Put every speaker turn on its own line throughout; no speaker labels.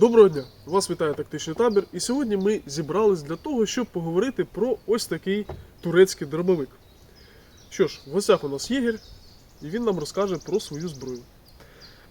Доброго дня! Вас вітає тактичний табір. І сьогодні ми зібрались для того, щоб поговорити про ось такий турецький дробовик. Що ж, в гостях у нас єгер, і він нам розкаже про свою зброю.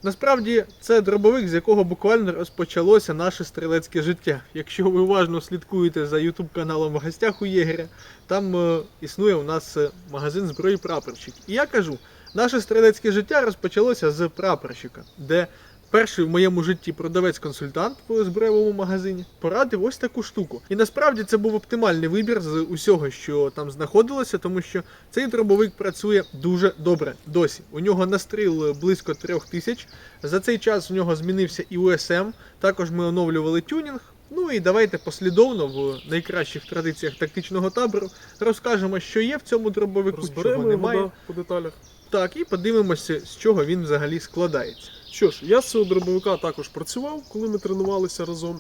Насправді це дробовик, з якого буквально розпочалося наше стрілецьке життя. Якщо ви уважно слідкуєте за YouTube каналом в гостях у Єгеря, там е, існує у нас е, магазин зброї прапорщик. І я кажу, наше стрілецьке життя розпочалося з прапорщика, де перший в моєму житті продавець-консультант в зброєвому магазині порадив ось таку штуку. І насправді це був оптимальний вибір з усього, що там знаходилося, тому що цей дробовик працює дуже добре досі. У нього настріл близько трьох тисяч. За цей час у нього змінився і УСМ. Також ми оновлювали тюнінг. Ну і давайте послідовно в найкращих традиціях тактичного табору розкажемо, що є в цьому дробовику,
Розберемо
чого немає.
по деталях.
Так, і подивимося, з чого він взагалі складається.
Що ж, я з цього дробовика також працював, коли ми тренувалися разом,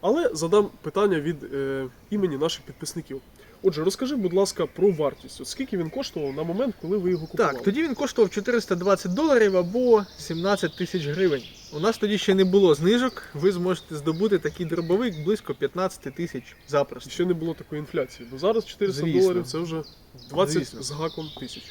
але задам питання від е, імені наших підписників. Отже, розкажи, будь ласка, про вартість. От скільки він коштував на момент, коли ви його купували?
Так, тоді він коштував 420 доларів або 17 тисяч гривень. У нас тоді ще не було знижок. Ви зможете здобути такий дробовик близько 15 тисяч запросто.
Ще не було такої інфляції, бо зараз 400
Звісно.
доларів це вже 20
Звісно.
з гаком тисяч.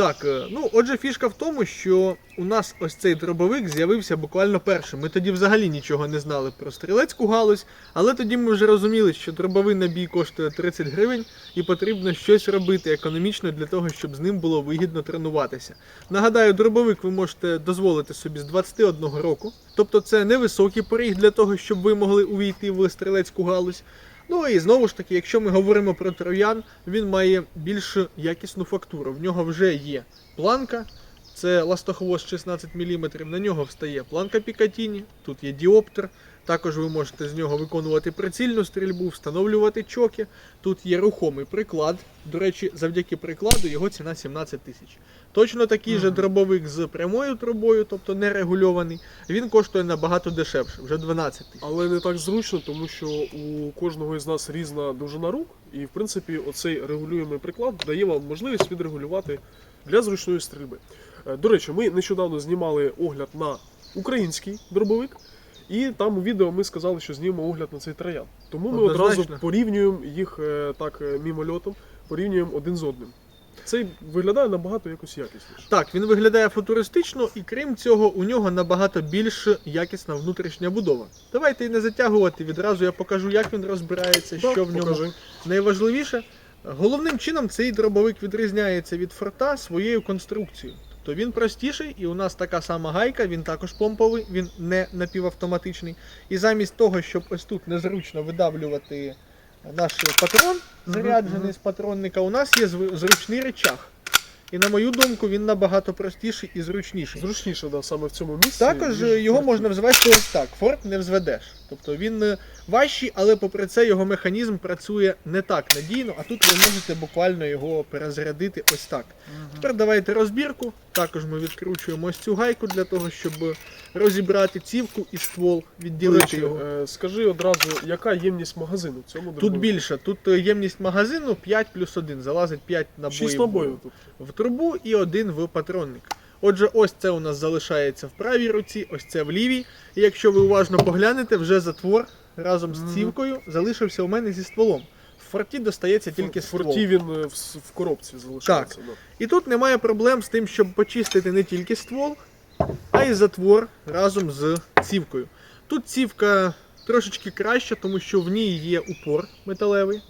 Так, е, ну отже, фішка в тому, що у нас ось цей дробовик з'явився буквально першим. Ми тоді взагалі нічого не знали про стрілецьку галузь, але тоді ми вже розуміли, що дробовий набій коштує 30 гривень і потрібно щось робити економічно для того, щоб з ним було вигідно тренуватися. Нагадаю, дробовик ви можете дозволити собі з 21 року, тобто це невисокий поріг для того, щоб ви могли увійти в стрілецьку галузь. Ну і знову ж таки, якщо ми говоримо про троян, він має більш якісну фактуру. В нього вже є планка, це ластохвост 16 мм, на нього встає планка Пікатіні, тут є діоптер. Також ви можете з нього виконувати прицільну стрільбу, встановлювати чоки. Тут є рухомий приклад. До речі, завдяки прикладу його ціна 17 тисяч. Точно такий же дробовик з прямою трубою, тобто нерегульований. Він коштує набагато дешевше, вже 12 тисяч.
Але не так зручно, тому що у кожного із нас різна довжина рук, і в принципі оцей регулюємий приклад дає вам можливість відрегулювати для зручної стрільби. Е, До речі, ми нещодавно знімали огляд на український дробовик, і там у відео ми сказали, що знімемо огляд на цей троян. Тому ми
Однозначно.
одразу порівнюємо їх е, так е, мімольотом, порівнюємо один з одним. Цей виглядає набагато якось якісніше.
Так, він виглядає футуристично, і крім цього, у нього набагато більш якісна внутрішня будова. Давайте і не затягувати. Відразу я покажу, як він розбирається,
Так,
що в ньому
покажи.
найважливіше. Головним чином цей дробовик відрізняється від форта своєю конструкцією. Тобто він простіший, і у нас така сама гайка, він також помповий, він не напівавтоматичний. І замість того, щоб ось тут незручно видавлювати наш патрон, заряджений
мгм.
з патронника, у нас є зручний речах. І на мою думку, він набагато простіший і зручніший.
Зручніше, да, саме в цьому місці.
Також е, його можна взвести ось так. Форт не взведеш. Тобто він е, важчий, але попри це його механізм працює не так надійно, а тут ви можете буквально його перезарядити ось так. Тепер давайте розбірку. Також ми відкручуємо ось цю гайку для того, щоб розібрати цівку і ствол, відділити
речі,
його.
е, скажи одразу, яка ємність магазину в цьому
Тут
дробовику?
більше, тут е, ємність магазину 5 плюс 1, залазить 5 набоїв.
Шість набоїв тут.
в трубу і один в патронник. Отже, ось це у нас залишається в правій руці, ось це в лівій. І якщо ви уважно поглянете, вже затвор разом з цівкою залишився у мене зі стволом. Форті достається тільки ствол.
форті він е, в, с- в коробці залишається. Да.
І тут немає проблем з тим, щоб почистити не тільки ствол, а й затвор разом з цівкою. Тут цівка трошечки краще, тому що в ній є упор металевий.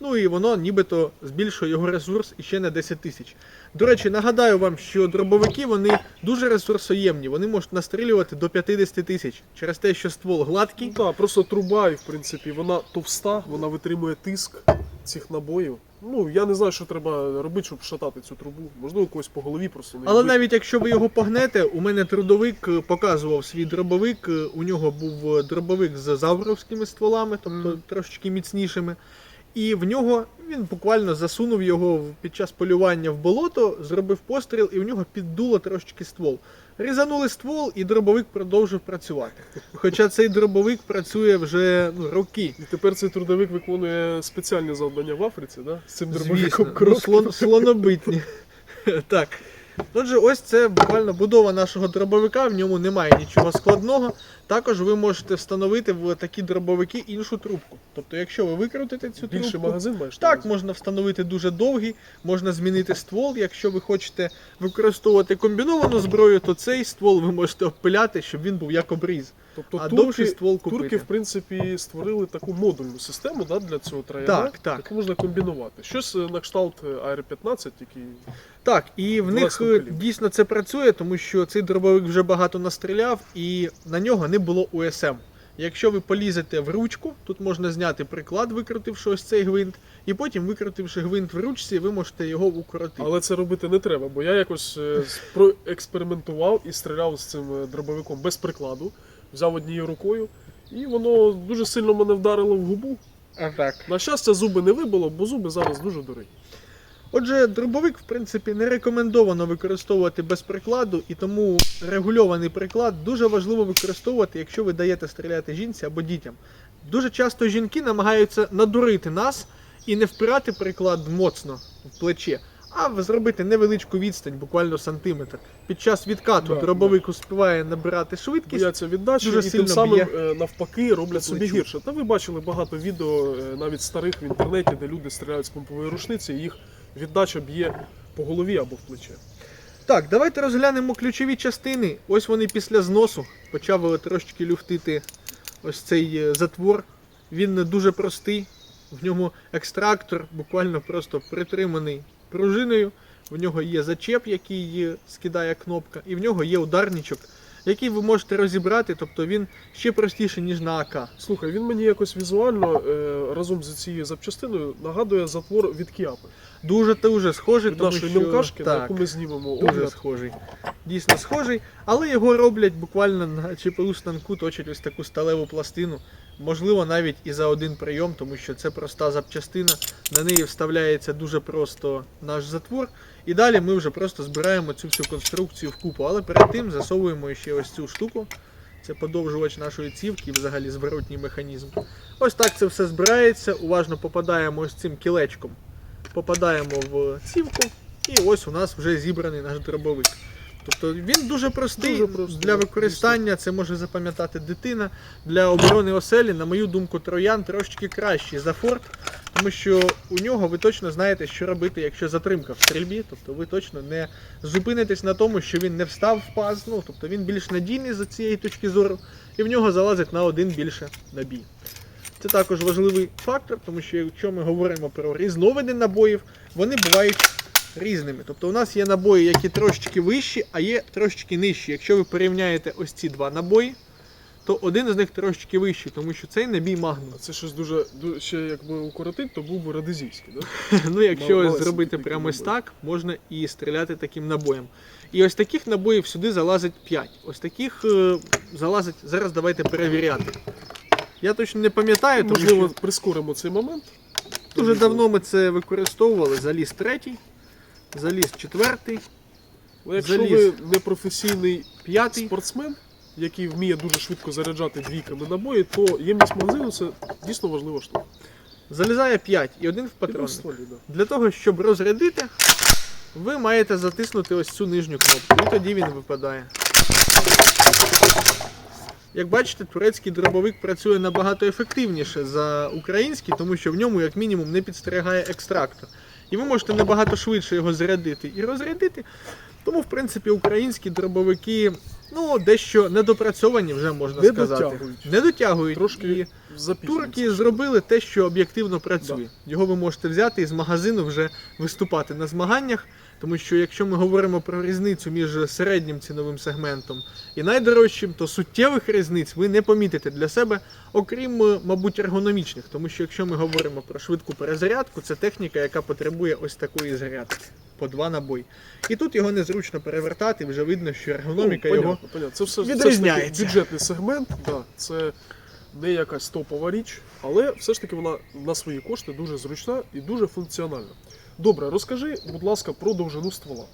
Ну і воно нібито збільшує його ресурс іще на 10 тисяч. До речі, нагадаю вам, що дробовики вони дуже ресурсоємні, вони можуть настрілювати до 50 тисяч через те, що ствол
Ну,
гладкий.
так, просто труба, і в принципі, вона товста, вона витримує тиск цих набоїв. Ну, я не знаю, що треба робити, щоб шатати цю трубу. Можливо, когось по голові просто не
Але навіть якщо ви його погнете, у мене трудовик е, показував свій дробовик. е, У нього був е, дробовик з завровськими стволами, тобто трошечки міцнішими. І в нього він буквально засунув його під час полювання в болото, зробив постріл, і в нього піддуло трошечки ствол. Різанули ствол, і дробовик продовжив працювати. Хоча цей дробовик працює вже ну, роки.
І тепер цей трудовик виконує спеціальні завдання в Африці, да? з цим
Звісно, ну, слон, слонобитні. так. Отже, ось це буквально будова нашого дробовика, в ньому немає нічого складного. Також ви можете встановити в такі дробовики іншу трубку. Тобто, якщо ви викрутите цю
Більший
трубку,
магазин маєш?
так,
увазі?
можна встановити дуже довгий, можна змінити ствол. Якщо ви хочете використовувати комбіновану зброю, то цей ствол ви можете обпиляти, щоб він був як обріз.
Тобто
а
турки,
довший ствол купити.
турки, в принципі, створили таку модульну систему да, для цього трояна,
Так, так.
яку можна комбінувати. Щось е, на кшталт AR-15, який
Так, і в них е, дійсно це працює, тому що цей дробовик вже багато настріляв, і на нього не було УСМ. Якщо ви полізете в ручку, тут можна зняти приклад, викрутивши ось цей гвинт, і потім, викрутивши гвинт в ручці, ви можете його укоротити.
Але це робити не треба, бо я якось е, проекспериментував і стріляв з цим е, дробовиком без прикладу, взяв однією рукою, і воно дуже сильно мене вдарило в губу.
А так.
На щастя, зуби не вибило, бо зуби зараз дуже дорогі.
Отже, дробовик, в принципі, не рекомендовано використовувати без прикладу, і тому регульований приклад дуже важливо використовувати, якщо ви даєте стріляти жінці або дітям. Дуже часто жінки намагаються надурити нас і не впирати приклад моцно в плече, а зробити невеличку відстань, буквально сантиметр. Під час відкату
Да,
дробовик успіває набирати швидкість.
Бояться віддачі
дуже
і
сильно
тим самим
б'є
е, навпаки роблять собі
плечу.
гірше. Та ви бачили багато відео, е, навіть старих в інтернеті, де люди стріляють з помпової рушниці, і їх віддача б'є по голові або в плече.
Так, давайте розглянемо ключові частини. Ось вони після зносу почав е, трошечки люфтити ось цей затвор. Він не дуже простий. В ньому екстрактор буквально просто притриманий пружиною. В нього є зачеп, який е, скидає кнопка, і в нього є ударничок, який ви можете розібрати, тобто він ще простіший, ніж на АК.
Слухай, він мені якось візуально е, разом з цією запчастиною нагадує затвор від Кіапи.
Дуже дуже схожий,
Від
тому
нашої
що
мілкашки, на
так,
яку ми знімемо
дуже
огляд.
схожий. Дійсно схожий, але його роблять буквально на ЧПУ станку, точать ось таку сталеву пластину. Можливо, навіть і за один прийом, тому що це проста запчастина. На неї вставляється дуже просто наш затвор. І далі ми вже просто збираємо цю всю конструкцію вкупу. Але перед тим засовуємо ще ось цю штуку. Це подовжувач нашої цівки і взагалі зворотній механізм. Ось так це все збирається. Уважно попадаємо ось цим кілечком. Попадаємо в цівку, і ось у нас вже зібраний наш дробовик. Тобто він дуже простий
Дуже простий,
для використання, це може запам'ятати дитина. Для оборони оселі, на мою думку, троян трошечки кращий за форт, тому що у нього ви точно знаєте, що робити, якщо затримка в стрільбі. Тобто ви точно не зупинитесь на тому, що він не встав в паз. Ну, тобто він більш надійний за цієї точки зору, і в нього залазить на один більше набій. Це також важливий фактор, тому що якщо ми говоримо про різновиди набоїв, вони бувають різними. Тобто у нас є набої, які трошечки вищі, а є трошечки нижчі. Якщо ви порівняєте ось ці два набої, то один з них трошечки вищий, тому що цей набій магнум.
А це щось дуже, ду- ще якби укоротить, то був би радизійський, да?
Ну, якщо
Мал- малесенький
зробити прямо ось так, можна і стріляти таким набоєм. І ось таких набоїв сюди залазить 5. Ось таких е, залазить. Зараз давайте перевіряти. Я точно не пам'ятаю, тому
Можливо,
що
прискоримо цей момент.
дуже давно ми це використовували. Заліз третій, заліз четвертий,
Але якщо
заліз.
ви не професійний
п'ятий.
спортсмен, який вміє дуже швидко заряджати двійками набої, то ємність магазину це дійсно важлива штука.
Залізає 5 і один в
в да.
Для того, щоб розрядити, ви маєте затиснути ось цю нижню кнопку, і тоді він випадає. Як бачите, турецький дробовик працює набагато ефективніше за український, тому що в ньому, як мінімум, не підстерігає екстрактор. І ви можете набагато швидше його зарядити і розрядити. Тому, в принципі, українські дробовики ну, дещо недопрацьовані, вже можна
Не
сказати.
дотягують.
Не дотягують.
Трошки.
Турки зробили те, що об'єктивно працює. Його ви можете взяти і з магазину вже виступати на змаганнях. Тому що якщо ми говоримо про різницю між середнім ціновим сегментом і найдорожчим, то суттєвих різниць ви не помітите для себе, окрім, е, мабуть, ергономічних. Тому що якщо ми говоримо про швидку перезарядку, це техніка, яка потребує ось такої зарядки. По два набої. І тут його незручно перевертати, вже видно, що ергономіка
ну,
його
понятно, понятно. Це все, все
відрізняється.
таки бюджетний сегмент, да, це не якась топова річ, але все ж таки вона на свої кошти дуже зручна і дуже функціональна. Добре, розкажи, будь ласка, про довжину ствола.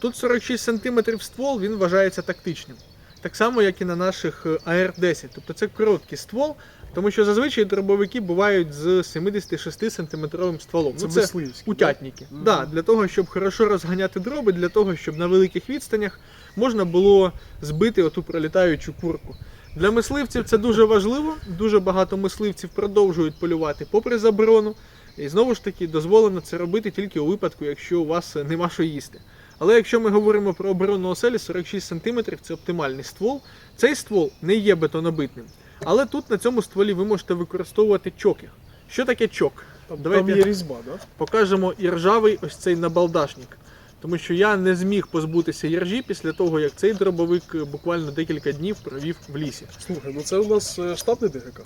Тут 46 см ствол, він вважається тактичним. Так само, як і на наших е, АР-10. Тобто це короткий ствол, тому що зазвичай дробовики бувають з 76 см стволом.
Це,
Ну, це утятники.
Мгм.
Да, для того, щоб хорошо розганяти дроби, для того, щоб на великих відстанях можна було збити оту пролітаючу курку. Для мисливців це дуже важливо. Дуже багато мисливців продовжують полювати попри заборону. І знову ж таки дозволено це робити тільки у випадку, якщо у вас нема що їсти. Але якщо ми говоримо про оборонну оселі, 46 см це оптимальний ствол. Цей ствол не є бетонобитним. Але тут на цьому стволі ви можете використовувати чоки. Що таке чок?
Там,
Давайте
там є різьба, да?
покажемо іржавий ось цей набалдашник. Тому що я не зміг позбутися іржі після того, як цей дробовик е, буквально декілька днів провів в лісі.
Слухай, ну це у нас е, штатний ДГК.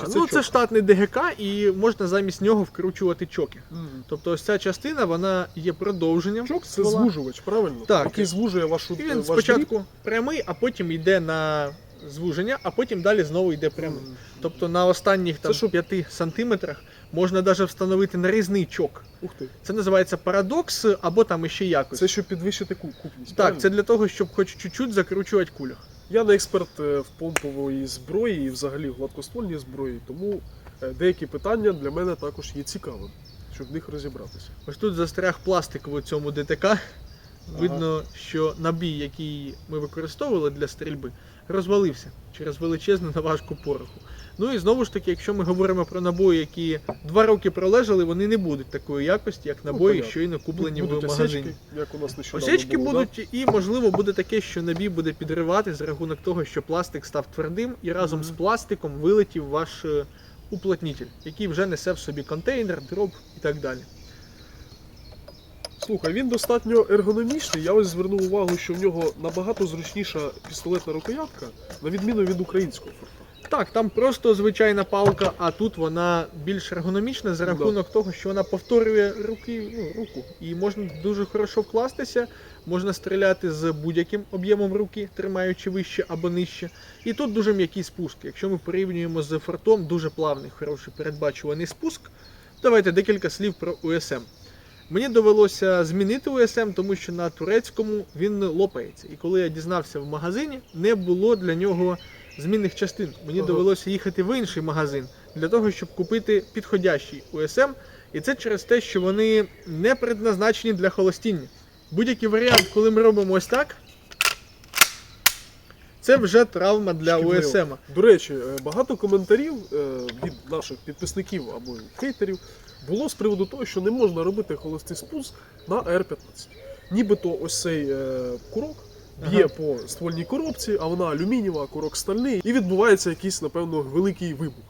Чи
ну,
це чок?
штатний ДГК, і можна замість нього вкручувати чоки. Тобто ось ця частина вона є продовженням.
Чок це
ствола.
звужувач, правильно?
Так.
Який звужує вашу
І
е,
він
ваш
спочатку прямий, а потім йде на звуження, а потім далі знову йде прямий.
Мгм.
Тобто на останніх там,
Це що?
5 сантиметрах можна навіть встановити нарізний чок.
Ух ти.
Це називається парадокс або там іще якось.
Це щоб підвищити ку- купність.
Так,
правильно?
це для того, щоб хоч чуть-чуть закручувати кулю.
Я не експерт е, в помпової зброї і взагалі в гладкоствольній зброї, тому е, деякі питання для мене також є цікавим, щоб в них розібратися.
Ось тут застряг пластик в цьому ДТК. Видно, що набій, який ми використовували для стрільби, розвалився через величезну наважку пороху. Ну і знову ж таки, якщо ми говоримо про набої, які два роки пролежали, вони не будуть такої якості, як набої,
понятно.
щойно куплені
будуть
в магазині.
осечки, як у нас нещодавно
Осечки
було,
будуть, і можливо буде таке, що набій буде підривати за рахунок того, що пластик став твердим, і разом
Мгм.
з пластиком вилетів ваш е, уплотнітель, який вже несе в собі контейнер, дроб і так далі.
Слухай, він достатньо ергономічний. Я ось звернув увагу, що в нього набагато зручніша пістолетна рукоятка, на відміну від українського форта.
Так, там просто звичайна палка, а тут вона більш ергономічна за рахунок того, що вона повторює руки, ну, руку. І можна дуже хорошо вкластися, можна стріляти з будь-яким об'ємом руки, тримаючи вище або нижче. І тут дуже м'який спуск. Якщо ми порівнюємо з фортом, дуже плавний, хороший передбачуваний спуск. Давайте декілька слів про УСМ. Мені довелося змінити УСМ, тому що на турецькому він лопається. І коли я дізнався в магазині, не було для нього змінних частин. Мені
Ага.
довелося їхати в інший магазин для того, щоб купити підходящий УСМ. І це через те, що вони не предназначені для холостіння. Будь-який варіант, коли ми робимо ось так, це вже травма для. УСМ.
До речі, е, багато коментарів е, від наших підписників або хейтерів було з приводу того, що не можна робити холостий спуск на R15. Нібито ось цей е, курок б'є
Ага.
по ствольній коробці, а вона алюмінієва, курок стальний, і відбувається якийсь, напевно, великий вибух.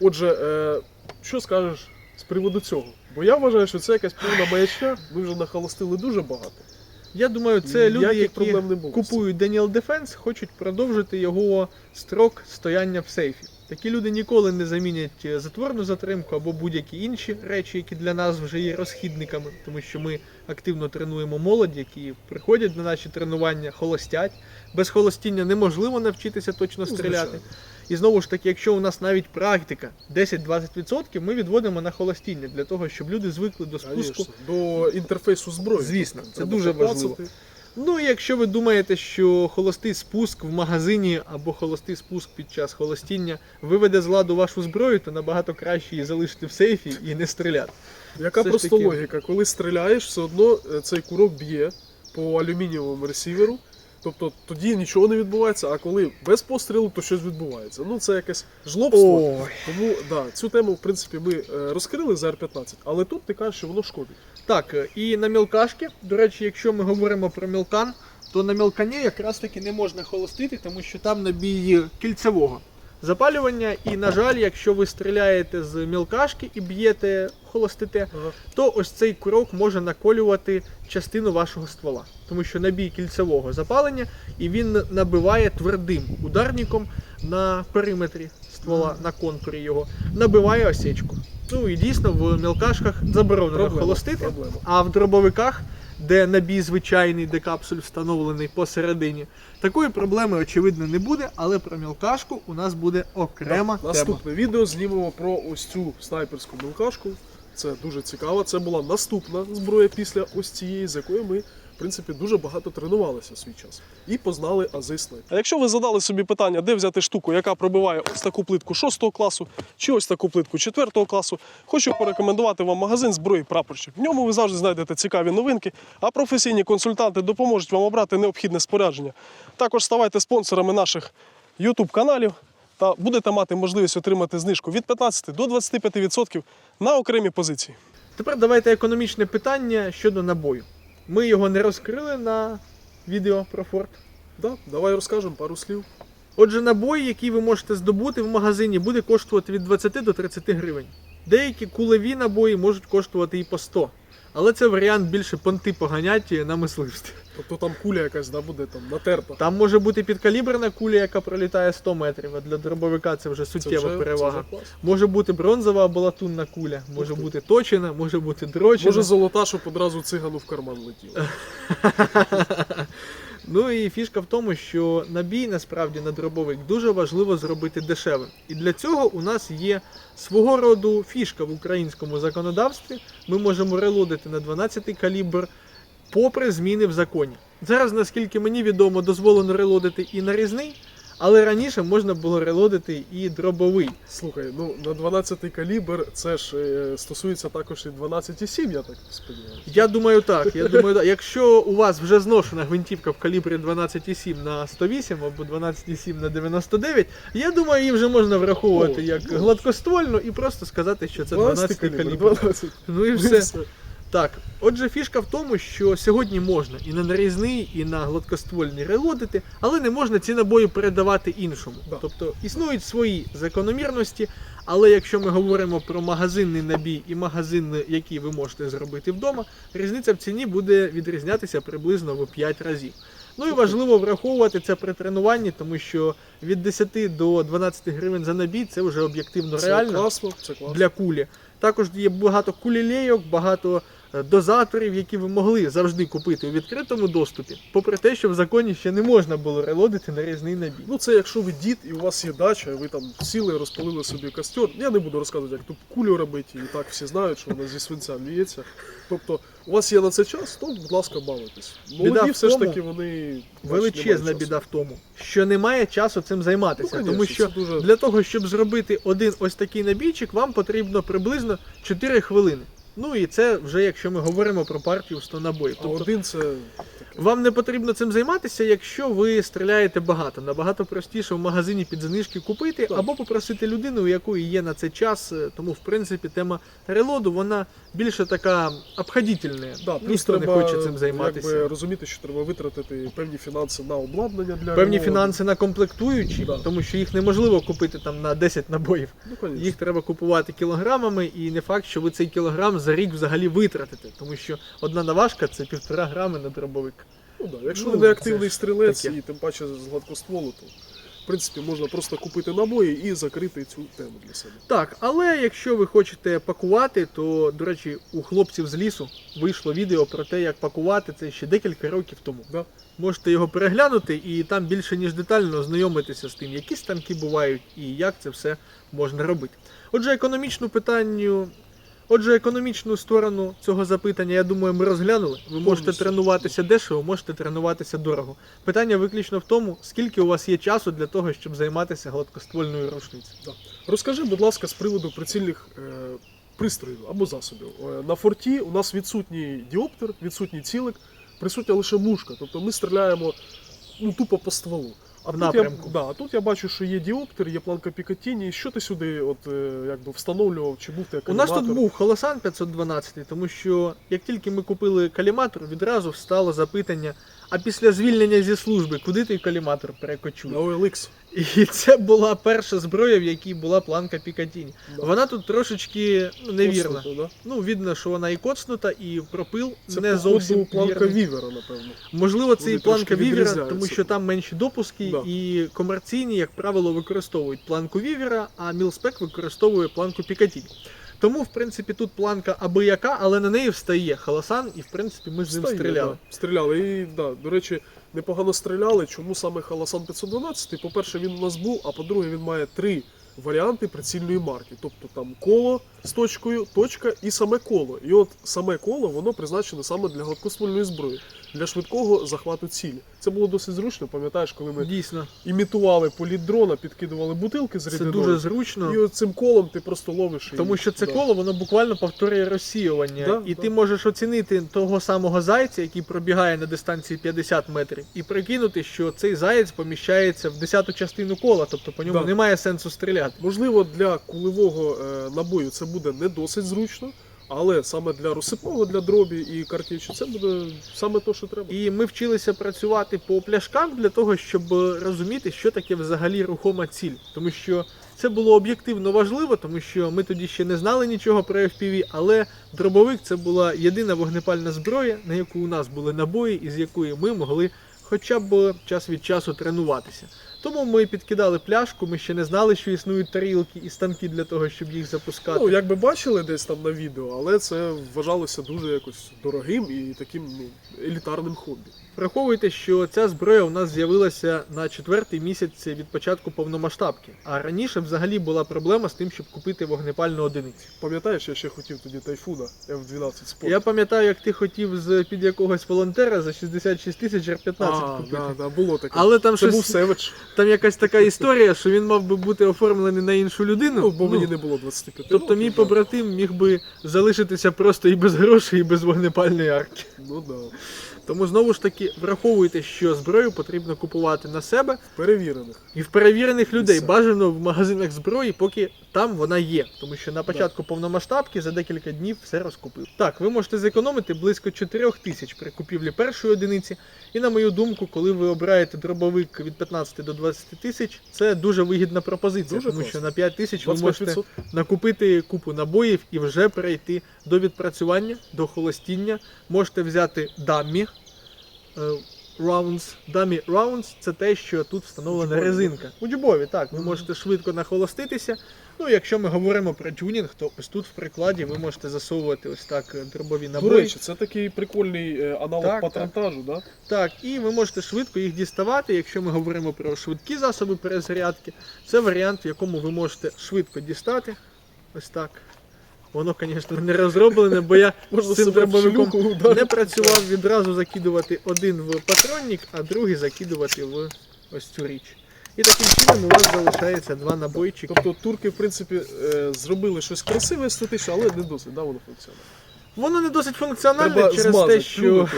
Отже, е, що скажеш з приводу цього? Бо я вважаю, що це якась повна маячня. Ми вже нахолостили дуже багато.
Я думаю, це люди, які
проблем не було. з цим.
купують Daniel Defense, хочуть продовжити його строк стояння в сейфі. Такі люди ніколи не замінять е, затворну затримку або будь-які інші речі, які для нас вже є розхідниками, тому що ми активно тренуємо молодь, які приходять на наші тренування, холостять. Без холостіння неможливо навчитися точно
Ну,
стріляти.
звичайно.
І знову ж таки, якщо у нас навіть практика 10-20%, ми відводимо на холостіння для того, щоб люди звикли до спуску.
Конечно, до інтерфейсу зброї.
Звісно,
Тобто
це
треба
дуже важливо. Ну і якщо ви думаєте, що холостий спуск в магазині або холостий спуск під час холостіння виведе з ладу вашу зброю, то набагато краще її залишити в сейфі і не стріляти.
Яка
Все
просто
таки-
логіка? Коли стріляєш, все одно е, цей курок б'є по алюмінієвому ресіверу. Тобто тоді нічого не відбувається, а коли без пострілу, то щось відбувається. Ну це якесь жлобство.
Ой.
Тому да, цю тему, в принципі, ми е, розкрили за R15, але тут ти кажеш, що воно шкодить.
Так, е, і на мілкашки, до речі, якщо ми говоримо про мілкан, то на мілкані якраз таки не можна холостити, тому що там набій кільцевого запалювання. І, на жаль, якщо ви стріляєте з мілкашки і б'єте, холостите,
Ага.
то ось цей курок може наколювати частину вашого ствола, тому що набій кільцевого запалення і він набиває твердим ударником на периметрі ствола, на контурі його, набиває осечку. Ну і дійсно в мілкашках заборонено
Проблема,
холостити,
проблема.
а в дробовиках, де набій звичайний, де капсуль встановлений посередині, такої проблеми очевидно не буде, але про мілкашку у нас буде окрема тема.
Наступне відео знімемо про ось цю снайперську мілкашку. Це дуже цікаво. Це була наступна зброя після ось цієї, з якою ми, в принципі, дуже багато тренувалися в свій час. І познали ази снайпер. А якщо ви задали собі питання, де взяти штуку, яка пробиває ось таку плитку 6 класу, чи ось таку плитку 4 класу, хочу порекомендувати вам магазин зброї прапорщик. В ньому ви завжди знайдете цікаві новинки, а професійні консультанти допоможуть вам обрати необхідне спорядження. Також ставайте спонсорами наших YouTube каналів та будете мати можливість отримати знижку від 15 до 25% на окремі позиції.
Тепер давайте економічне питання щодо набою. Ми його не розкрили на відео про Форд.
Да, давай розкажемо пару слів.
Отже, набої, який ви можете здобути в магазині, буде коштувати від 20 до 30 гривень. Деякі кулеві набої можуть коштувати і по 100. Але це варіант більше понти поганяті на мисливстві.
Тобто там куля якась да, буде там натерта.
Там може бути підкаліберна куля, яка пролітає 100 метрів, а для дробовика це вже
Це
суттєва
вже-
перевага.
це вже.
Може бути бронзова або латунна куля, може
Ух
бути точена, може бути дрочена.
Може золота, щоб одразу цигану в карман летіло.
Ну і фішка в тому, що набій насправді на дробовик дуже важливо зробити дешевим. І для цього у нас є свого роду фішка в українському законодавстві. Ми можемо релодити на 12 калібр попри зміни в законі. Зараз, наскільки мені відомо, дозволено релодити і нарізний, але раніше можна було релодити і дробовий.
Слухай, ну на 12 калібр це ж е, стосується також і 12,7, я так сподіваюся.
Я думаю, так. Я думаю, так. Якщо у вас вже зношена гвинтівка в калібрі 12,7 на 108 або 12,7 на 99, я думаю, її вже можна враховувати
О,
як
ну.
гладкоствольну і просто сказати, що це 12 калібр.
12.
Ну і
Ну,
все. Так, отже, фішка в тому, що сьогодні можна і на нарізний, і на гладкоствольний релодити, але не можна ці набої передавати іншому.
Да.
Тобто існують свої закономірності, але якщо ми говоримо про магазинний набій і магазин, який ви можете зробити вдома, різниця в ціні буде відрізнятися приблизно в 5 разів. Ну і важливо враховувати це при тренуванні, тому що від 10 до 12 гривень за набій це вже об'єктивно
Це
реально
класно, це класно.
для кулі. Також є багато кулілейок, багато дозаторів, які ви могли завжди купити у відкритому доступі, попри те, що в законі ще не можна було релодити нарізний набій.
Ну це якщо ви дід і у вас є дача, ви там сіли, розпалили собі костер. Я не буду розказувати, як тут кулю робити, і так всі знають, що вона зі свинця ліється. Тобто, у вас є на це час, то, будь ласка, бавитесь.
Біда
Молоді
в
все ж таки вони.
Величезна біда в тому, що немає часу цим займатися,
Ну,
тому що
дуже...
для того, щоб зробити один ось такий набійчик, вам потрібно приблизно 4 хвилини. Ну і це вже якщо ми говоримо про партію в 100 набоїв. Тобто
один це.
Вам не потрібно цим займатися, якщо ви стріляєте багато. Набагато простіше в магазині під знижки купити
Так.
або попросити людину, у якої є на це час. Е, Тому, в принципі, тема релоду вона більше така обходительна.
Да,
Ніхто не хоче цим займатися.
Якби, розуміти, що треба витратити певні фінанси на обладнання для
Певні
ремонту.
фінанси на комплектуючі,
Да.
тому що їх неможливо купити там на 10 набоїв.
Ну.
Їх треба купувати кілограмами, і не факт, що ви цей кілограм за рік взагалі витратите, тому що одна наважка це півтора грами на дробовик.
Ну, да. Якщо
Ну,
не активний стрілець
таке.
і тим паче з гладкостволу, то в принципі можна просто купити набої і закрити цю тему для себе.
Так, але якщо ви хочете пакувати, то, до речі, у хлопців з лісу вийшло відео про те, як пакувати це ще декілька років тому.
Да?
Можете його переглянути і там більше ніж детально ознайомитися з тим, які станки бувають і як це все можна робити. Отже, економічну питанню. Отже, економічну сторону цього запитання, я думаю, ми розглянули. Ви можете тренуватися дешево, можете тренуватися дорого. Питання виключно в тому, скільки у вас є часу для того, щоб займатися гладкоствольною рушницею.
Розкажи, будь ласка, з приводу прицільних е, пристроїв або засобів. Е, на форті у нас відсутній діоптер, відсутній цілик, присутня лише мушка. Тобто ми стріляємо ну, тупо по стволу. А тут
напрямку.
Я, да, тут я бачу, що є діоптер, є планка Пікатіні. Що ти сюди от, е, якби встановлював, чи був ти
У нас тут був Холосан 512, тому що як тільки ми купили каліматор, відразу стало запитання: а після звільнення зі служби, куди той каліматор
на
перекочує?
OLX.
І це була перша зброя, в якій була планка Пікатіні.
Да.
Вона тут трошечки ну, невірна.
Коцнуто, да?
Ну, видно, що вона і коцнута, і пропил
Це
не зовсім
планка
вірний.
Вівера, напевно.
Можливо, це
Вони
і планка Вівера, тому що там менші допуски,
Да.
і комерційні, як правило, використовують планку Вівера, а Мілспек використовує планку Пікатіні. Тому, в принципі, тут планка аби яка, але на неї встає халасан, і в принципі ми з ним
Встає,
стріляли.
Да, стріляли. І, да, до речі, непогано стріляли. Чому саме Халасан 512? По-перше, він у нас був, а по-друге, він має три варіанти прицільної марки. Тобто там коло з точкою, точка і саме коло. І от саме коло воно призначене саме для гладкоствольної зброї, для швидкого захвату цілі. Це було досить зручно. Пам'ятаєш, коли ми
Дійсно,
імітували політ дрона, підкидували бутилки з
це дуже зручно.
і цим колом ти просто ловиш.
Тому що це
да.
коло воно буквально повторює розсіювання,
Да,
і
да.
ти можеш оцінити того самого зайця, який пробігає на дистанції 50 метрів, і прикинути, що цей заєць поміщається в десяту частину кола, тобто по ньому
Да.
немає сенсу стріляти.
Можливо, для кулевого е, набою це буде не досить зручно, але саме для розсипного, для дробі і картечі це буде саме те, що треба.
І ми вчилися працювати по пляшкам для того, щоб розуміти, що таке взагалі рухома ціль. Тому що це було об'єктивно важливо, тому що ми тоді ще не знали нічого про FPV, але дробовик це була єдина вогнепальна зброя, на яку у нас були набої, і з якої ми могли хоча б час від часу тренуватися. Тому ми підкидали пляшку, ми ще не знали, що існують тарілки і станки для того, щоб їх запускати.
Ну, як би бачили десь там на відео, але це вважалося дуже якось дорогим і таким ну, елітарним хобі.
Враховуйте, що ця зброя у нас з'явилася на четвертий місяць від початку повномасштабки. А раніше взагалі була проблема з тим, щоб купити вогнепальну одиницю.
Пам'ятаєш, я ще хотів тоді тайфуна F12 Sport.
Я пам'ятаю, як ти хотів з під якогось волонтера за 66 тисяч R15
а,
купити.
да, да, було таке.
Але там
це був Севич.
там якась така історія, що він мав би бути оформлений на іншу людину.
Ну, бо
Ну,
мені не було 25
Тобто мій побратим міг би залишитися просто і без грошей, і без вогнепальної арки.
Ну да.
Тому знову ж таки враховуйте, що зброю потрібно купувати на себе
Перевірених.
І в перевірених людей бажано в магазинах зброї, поки там вона є. Тому що на початку повномасштабки за декілька днів все розкупив. Так, ви можете зекономити близько 4 тисяч при купівлі першої одиниці. І на мою думку, коли ви обираєте дробовик від 15 до 20 тисяч, це дуже вигідна пропозиція,
Дуже
тому
класно.
що на 5 тисяч ви можете накупити купу набоїв і вже перейти до відпрацювання, до холостіння. Можете взяти дамі. е, Rounds. Dummy rounds це те, що тут встановлена резинка. Учбові, так. Ви можете швидко нахолоститися. Ну, якщо ми говоримо про тюнінг, то ось тут в прикладі ви можете засовувати ось так е, дробові
До речі, це такий прикольний е, аналог
Так,
патронтажу, да?
Так, і ви можете швидко їх діставати. Якщо ми говоримо про швидкі засоби перезарядки, це варіант, в якому ви можете швидко дістати. Ось так. Воно, звісно, не розроблене, бо я з цим дробовиком не працював відразу закидувати один в патронник, а другий закидувати в ось цю річ. І таким чином у вас залишається два набойчики.
Тобто турки, в принципі, е, зробили щось красиве естетичне, але не досить, да, воно функціонує.
Воно не досить функціональне
Треба
через
змазати,
те, що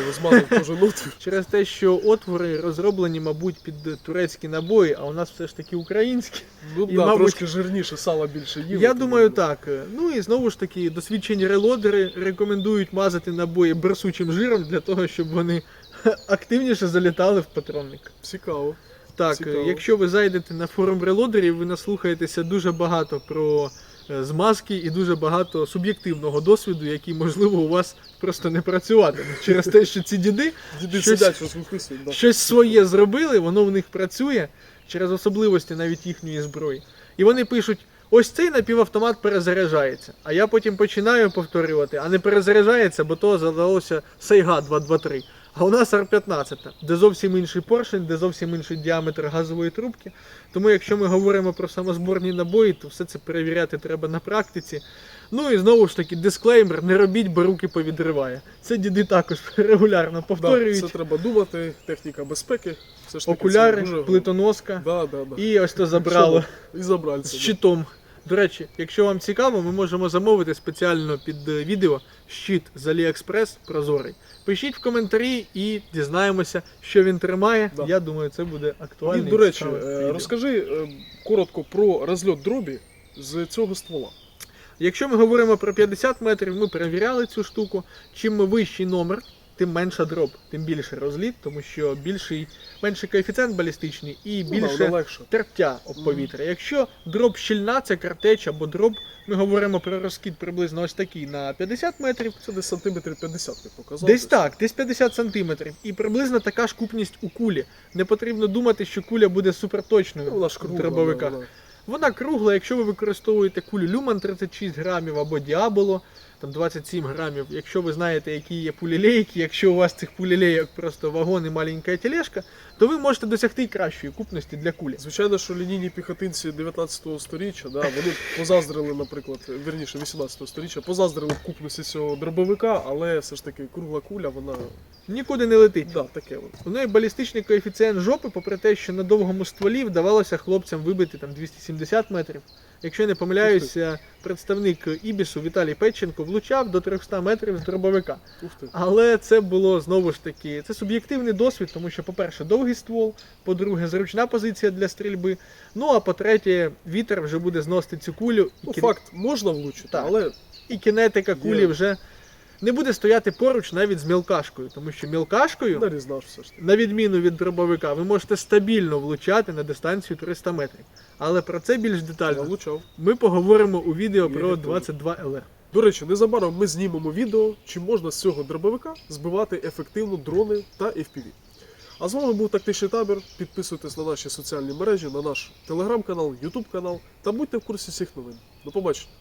кожен
через те, що отвори розроблені, мабуть, під турецькі набої, а у нас все ж таки українські.
Ну
І,
да,
мабуть,
трошки жирніше, сала більше їли.
Я думаю, так. Ну і знову ж таки, досвідчені релодери рекомендують мазати набої берсучим жиром для того, щоб вони активніше залітали в патронник.
Цікаво.
Так,
Цікаво.
якщо ви зайдете на форум релодерів, ви наслухаєтеся дуже багато про е, змазки і дуже багато суб'єктивного досвіду, який, можливо, у вас просто не працюватиме. Через те, що ці діди
Діди
Щось-
сидять, щось
щось своє зробили, воно в них працює через особливості навіть їхньої зброї. І вони пишуть: ось цей напівавтомат перезаряджається. А я потім починаю повторювати, а не перезаряджається, бо то задалося Сайга 223. А у нас Р-15, де зовсім інший поршень, де зовсім інший діаметр газової трубки. Тому якщо ми говоримо про самозборні набої, то все це перевіряти треба на практиці. Ну і знову ж таки, дисклеймер, не робіть, бо руки повідриває. Це діди також регулярно
Да,
повторюють.
це треба думати, техніка безпеки. Все ж таки,
Окуляри,
це дуже...
плитоноска.
Да, да, да.
І ось то забрало
І забрали
з щитом. До речі, якщо вам цікаво, ми можемо замовити спеціально під е, відео щит з AliExpress прозорий. Пишіть в коментарі і дізнаємося, що він тримає.
Да.
Я думаю, це буде актуально.
І, до речі, е, розкажи е, коротко про розльот дробі з цього ствола.
Якщо ми говоримо про 50 метрів, ми перевіряли цю штуку. Чим вищий номер, тим менша дроб, тим більше розліт, тому що більший, менший коефіцієнт балістичний і
Ну,
більше
легше.
тертя об повітря. Якщо дроб щільна, це картеч або дроб, ми говоримо про розкид приблизно ось такий на 50 метрів.
Це десь сантиметрів 50 ти показав.
Десь так, десь 50 сантиметрів. І приблизно така ж купність у кулі. Не потрібно думати, що куля буде
Ну,
суперточною
ж
в дробовиках. Вона кругла, якщо ви використовуєте кулю Люман 36 грамів або Діаболо, там 27 грамів. Якщо ви знаєте, які є пулілейки, якщо у вас цих пулілейок просто вагон і маленька тележка, то ви можете досягти кращої купності для кулі.
Звичайно, що лінійні піхотинці 19 століття, да, вони позаздрили, наприклад, вірніше 18 століття, позаздрили в купності цього дробовика, але все ж таки кругла куля, вона
Нікуди не летить.
да, таке. От.
У неї балістичний коефіцієнт жопи, попри те, що на довгому стволі вдавалося хлопцям вибити там 270 метрів. Якщо я не помиляюся, представник Ібісу Віталій Петченко влучав до 300 метрів з дробовика. Але це було знову ж таки, це суб'єктивний досвід, тому що, по-перше, довгий ствол, по-друге, зручна позиція для стрільби. Ну а по-третє, вітер вже буде зносити цю кулю,
Ну,
кін-
факт, можна влучити,
Так.
але
і кінетика кулі
Є.
вже не буде стояти поруч навіть з мілкашкою, тому що мілкашкою.
все ж.
На відміну від дробовика, ви можете стабільно влучати на дистанцію 300 метрів. Але про це більш
Я
детально
влучав.
ми поговоримо у відео
Я
про 22 LR.
До речі, незабаром ми знімемо відео, чи можна з цього дробовика збивати ефективно дрони та FPV. А з вами був тактичний табір. Підписуйтесь на наші соціальні мережі, на наш телеграм-канал, ютуб канал та будьте в курсі всіх новин. До побачення.